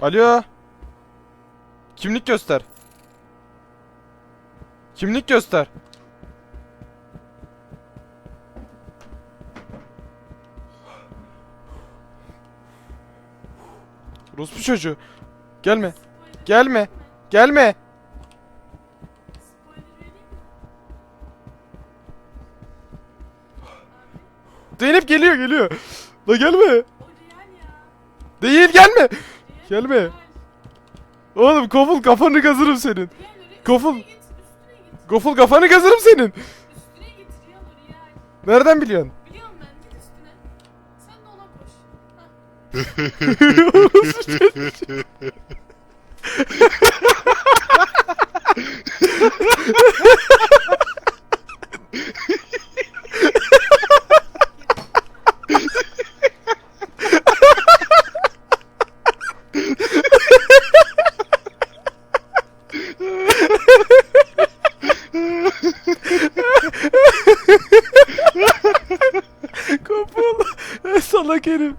Alo. Kimlik göster. Kimlik göster. Ruspu çocuğu. Gelme. Gelme. Gelme. Zeynep geliyor geliyor. La gelme. Değil gelme. Gelme. Oğlum koful kafanı kazırım senin. Koful. Koful kafanı kazırım senin. Nereden biliyorsun? Biliyorum ben, git üstüne. Sen de ona koş. Salak herif.